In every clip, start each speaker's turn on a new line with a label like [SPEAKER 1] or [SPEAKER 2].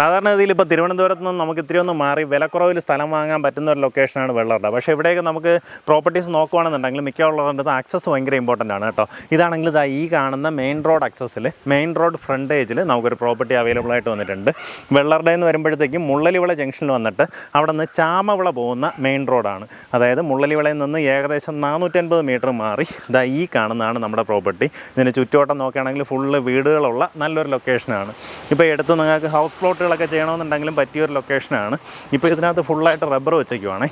[SPEAKER 1] സാധാരണഗതിയിൽ ഇപ്പോൾ തിരുവനന്തപുരത്ത് നിന്ന് നമുക്ക് ഇത്തിരി ഒന്ന് മാറി വിലക്കുറവിൽ സ്ഥലം വാങ്ങാൻ പറ്റുന്ന ഒരു ലൊക്കേഷനാണ് വെള്ളറട. പക്ഷേ ഇവിടെയൊക്കെ നമുക്ക് പ്രോപ്പർട്ടീസ് നോക്കുകയാണെന്നുണ്ടെങ്കിൽ മിക്ക ഉള്ളവരുടെ ആക്സസ് ഭയങ്കര ഇമ്പോർട്ടന്റ് ആണ് കേട്ടോ. ഇതാണെങ്കിൽ ഇതാ ഈ കാണുന്ന മെയിൻ റോഡ് ആക്സസിൽ മെയിൻ റോഡ് ഫ്രണ്ടേജിൽ നമുക്കൊരു പ്രോപ്പർട്ടി അവൈലബിൾ ആയിട്ട് വന്നിട്ടുണ്ട്. വെള്ളറട എന്ന് വരുമ്പോഴത്തേക്കും മുള്ളലിവിള ജംഗ്ഷനിൽ വന്നിട്ട് അവിടെ നിന്ന് ചാമവിള പോകുന്ന മെയിൻ റോഡാണ് അതായത് മുള്ളലിവിളയിൽ നിന്ന് ഏകദേശം നാനൂറ്റൻപത് മീറ്റർ മാറി ഇതാ ഈ കാണുന്നതാണ് നമ്മുടെ പ്രോപ്പർട്ടി ഇതിന് ചുറ്റുവട്ടം നോക്കുകയാണെങ്കിൽ ഫുള്ള് വീടുകളുള്ള നല്ലൊരു ലൊക്കേഷനാണ് ഇപ്പോൾ എടുത്ത് നിങ്ങൾക്ക് ഹൗസ് പ്ലോട്ടുകളൊക്കെ ചെയ്യണമെന്നുണ്ടെങ്കിലും പറ്റിയൊരു ലൊക്കേഷനാണ് ഇപ്പോൾ ഇതിനകത്ത് ഫുള്ളായിട്ട് റബ്ബർ വെച്ചേക്കുവാണേ.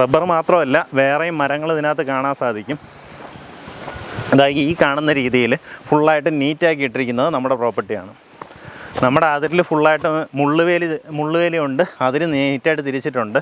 [SPEAKER 1] റബ്ബർ മാത്രമല്ല വേറെയും മരങ്ങൾ ഇതിനകത്ത് കാണാൻ സാധിക്കും. അതായത് ഈ കാണുന്ന രീതിയിൽ ഫുള്ളായിട്ട് നീറ്റാക്കി ഇട്ടിരിക്കുന്നത് നമ്മുടെ പ്രോപ്പർട്ടിയാണ് നമ്മുടെ അതിരിൽ ഫുള്ളായിട്ട് മുള്ളുവേലി മുള്ളുവേലി ഉണ്ട്. അതിന് നീറ്റായിട്ട് തിരിച്ചിട്ടുണ്ട്.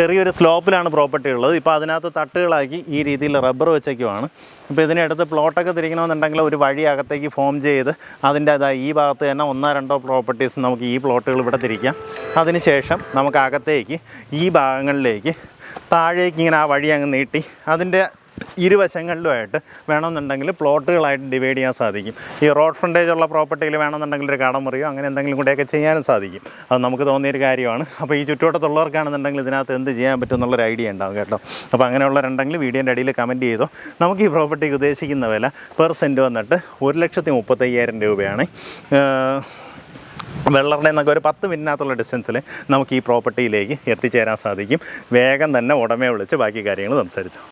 [SPEAKER 1] ചെറിയൊരു സ്ലോപ്പിലാണ് പ്രോപ്പർട്ടി ഉള്ളത്. ഇപ്പോൾ അതിനകത്ത് തട്ടുകളാക്കി ഈ രീതിയിൽ റബ്ബർ വെച്ചേക്കുവാണ്. ഇപ്പോൾ ഇതിനടുത്ത് പ്ലോട്ടൊക്കെ തിരിക്കണമെന്നുണ്ടെങ്കിൽ ഒരു വഴി അകത്തേക്ക് ഫോം ചെയ്ത് അതിന്റെ അതാ ഈ ഭാഗത്ത് തന്നെ ഒന്നോ രണ്ടോ പ്രോപ്പർട്ടീസ് നമുക്ക് ഈ പ്ലോട്ടുകൾ ഇവിടെ തിരിക്കാം. അതിനുശേഷം നമുക്ക് അകത്തേക്ക് ഈ ഭാഗങ്ങളിലേക്ക് താഴേക്ക് ഇങ്ങനെ ആ വഴി അങ്ങ് നീട്ടി അതിന്റെ ഇരുവശങ്ങളിലുമായിട്ട് വേണമെന്നുണ്ടെങ്കിൽ പ്ലോട്ടുകളായിട്ട് ഡിവൈഡ് ചെയ്യാൻ സാധിക്കും. ഈ റോഡ് ഫ്രണ്ടേജ് ഉള്ള പ്രോപ്പർട്ടിയിൽ വേണമെന്നുണ്ടെങ്കിൽ ഒരു കടം മുറിയോ അങ്ങനെ എന്തെങ്കിലും കൂടെയൊക്കെ ചെയ്യാനും സാധിക്കും. അത് നമുക്ക് തോന്നിയൊരു കാര്യമാണ്. അപ്പോൾ ഈ ചുറ്റുവട്ടത്തുള്ളവർക്കാണെന്നുണ്ടെങ്കിൽ ഇതിനകത്ത് എന്ത് ചെയ്യാൻ പറ്റും എന്നുള്ളൊരു ഐഡിയ ഉണ്ടാവും കേട്ടോ. അപ്പോൾ അങ്ങനെയുള്ളവരുണ്ടെങ്കിൽ വീഡിയോന്റെ അടിയിൽ കമന്റ് ചെയ്തോ. നമുക്ക് ഈ പ്രോപ്പർട്ടിക്ക് ഉദ്ദേശിക്കുന്ന വില പെർ സെന്റ് വന്നിട്ട് ഒരു ലക്ഷത്തി മുപ്പത്തയ്യായിരം രൂപയാണ്. വെള്ളറുടെ എന്നൊക്കെ ഒരു പത്ത് മിനിറ്റിനകത്തുള്ള ഡിസ്റ്റൻസിൽ നമുക്ക് ഈ പ്രോപ്പർട്ടിയിലേക്ക് എത്തിച്ചേരാൻ സാധിക്കും. വേഗം തന്നെ ഉടമയെ വിളിച്ച് ബാക്കി കാര്യങ്ങൾ സംസാരിച്ചു.